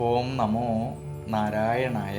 ഓം നമോ നാരായണായ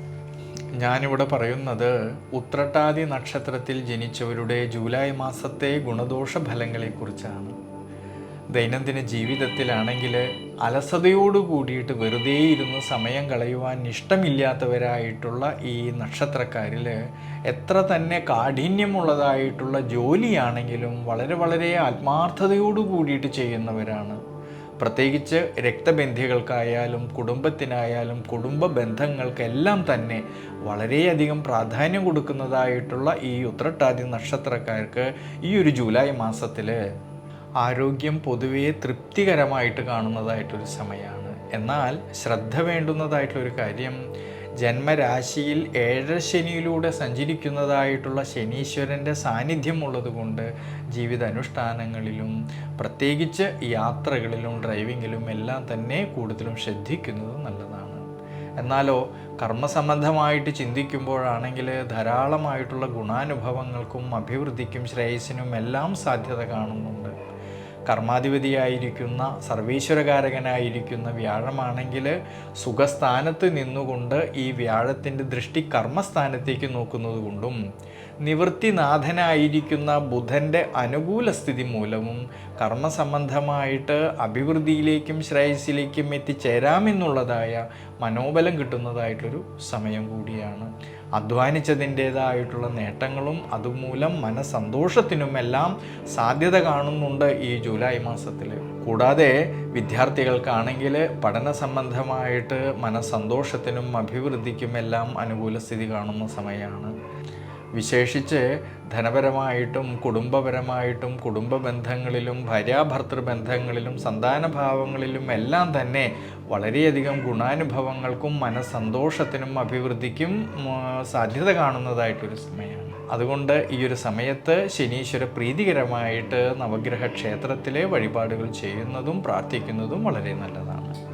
ഞാനിവിടെ പറയുന്നത് ഉത്രട്ടാതി നക്ഷത്രത്തിൽ ജനിച്ചവരുടെ ജൂലൈ മാസത്തെ ഗുണദോഷ ഫലങ്ങളെക്കുറിച്ചാണ് ദൈനംദിന ജീവിതത്തിലാണെങ്കിൽ അലസതയോട് കൂടിയിട്ട് വെറുതെ ഇരുന്ന് സമയം കളയുവാൻ ഇഷ്ടമില്ലാത്തവരായിട്ടുള്ള ഈ നക്ഷത്രക്കാരിൽ എത്ര തന്നെ കാഠിന്യമുള്ളതായിട്ടുള്ള ജോലിയാണെങ്കിലും വളരെ വളരെ ആത്മാർത്ഥതയോട് കൂടിയിട്ട് ചെയ്യുന്നവരാണ്. പ്രത്യേകിച്ച് രക്തബന്ധികൾക്കായാലും കുടുംബത്തിനായാലും കുടുംബ ബന്ധങ്ങൾക്കെല്ലാം തന്നെ വളരെയധികം പ്രാധാന്യം കൊടുക്കുന്നതായിട്ടുള്ള ഈ ഉത്രട്ടാതി നക്ഷത്രക്കാർക്ക് ഈ ഒരു ജൂലൈ മാസത്തിൽ ആരോഗ്യം പൊതുവേ തൃപ്തികരമായിട്ട് കാണുന്നതായിട്ടൊരു സമയമാണ് എന്നാൽ ശ്രദ്ധ വേണ്ടുന്നതായിട്ടുള്ളൊരു കാര്യം ജന്മരാശിയിൽ ഏഴര ശനിയിലൂടെ സഞ്ചരിക്കുന്നതായിട്ടുള്ള ശനീശ്വരന്റെ സാന്നിധ്യം ഉള്ളതുകൊണ്ട് ജീവിത അനുഷ്ഠാനങ്ങളിലും പ്രത്യേകിച്ച് യാത്രകളിലും ഡ്രൈവിങ്ങിലും എല്ലാം തന്നെ കൂടുതലും ശ്രദ്ധിക്കുന്നത് നല്ലതാണ്. എന്നാലോ കർമ്മസംബന്ധമായിട്ട് ചിന്തിക്കുമ്പോഴാണെങ്കിൽ ധാരാളമായിട്ടുള്ള ഗുണാനുഭവങ്ങൾക്കും അഭിവൃദ്ധിക്കും ശ്രേയസ്സിനും എല്ലാം സാധ്യത കാണുന്നുണ്ട്. കർമാധിപതിയായിരിക്കുന്ന സർവീശ്വരകാരകനായിരിക്കുന്ന വ്യാഴമാണെങ്കിൽ സുഖസ്ഥാനത്ത് നിന്നുകൊണ്ട് ഈ വ്യാഴത്തിന്റെ ദൃഷ്ടി കർമ്മസ്ഥാനത്തേക്ക് നോക്കുന്നത് കൊണ്ടും നിവൃത്തിനാഥനായിരിക്കുന്ന ബുധന്റെ അനുകൂല സ്ഥിതി മൂലവും കർമ്മസംബന്ധമായിട്ട് അഭിവൃദ്ധിയിലേക്കും ശ്രേയസ്സിലേക്കും എത്തിച്ചേരാമെന്നുള്ളതായ മനോബലം കിട്ടുന്നതായിട്ടൊരു സമയം കൂടിയാണ്. അധ്വാനിച്ചതിന്റേതായിട്ടുള്ള നേട്ടങ്ങളും അതുമൂലം മനസ്സന്തോഷത്തിനുമെല്ലാം സാധ്യത കാണുന്നുണ്ട് ഈ ജൂലൈ മാസത്തിൽ. കൂടാതെ വിദ്യാർത്ഥികൾക്കാണെങ്കിൽ പഠന സംബന്ധമായിട്ട് മനസ്സന്തോഷത്തിനും അഭിവൃദ്ധിക്കും എല്ലാം അനുകൂല സ്ഥിതി കാണുന്ന സമയമാണ്. വിശേഷിച്ച് ധനപരമായിട്ടും കുടുംബപരമായിട്ടും കുടുംബ ബന്ധങ്ങളിലും ഭാര്യാഭർത്തൃ ബന്ധങ്ങളിലും സന്താനഭാവങ്ങളിലും എല്ലാം തന്നെ വളരെയധികം ഗുണാനുഭവങ്ങൾക്കും മനസ്സന്തോഷത്തിനും അഭിവൃദ്ധിക്കും സാധ്യത കാണുന്നതായിട്ടൊരു സമയമാണ്. അതുകൊണ്ട് ഈ ഒരു സമയത്ത് ശനീശ്വര പ്രീതികരമായിട്ട് നവഗ്രഹ ക്ഷേത്രത്തിലെ വഴിപാടുകൾ ചെയ്യുന്നതും പ്രാർത്ഥിക്കുന്നതും വളരെ നല്ലതാണ്.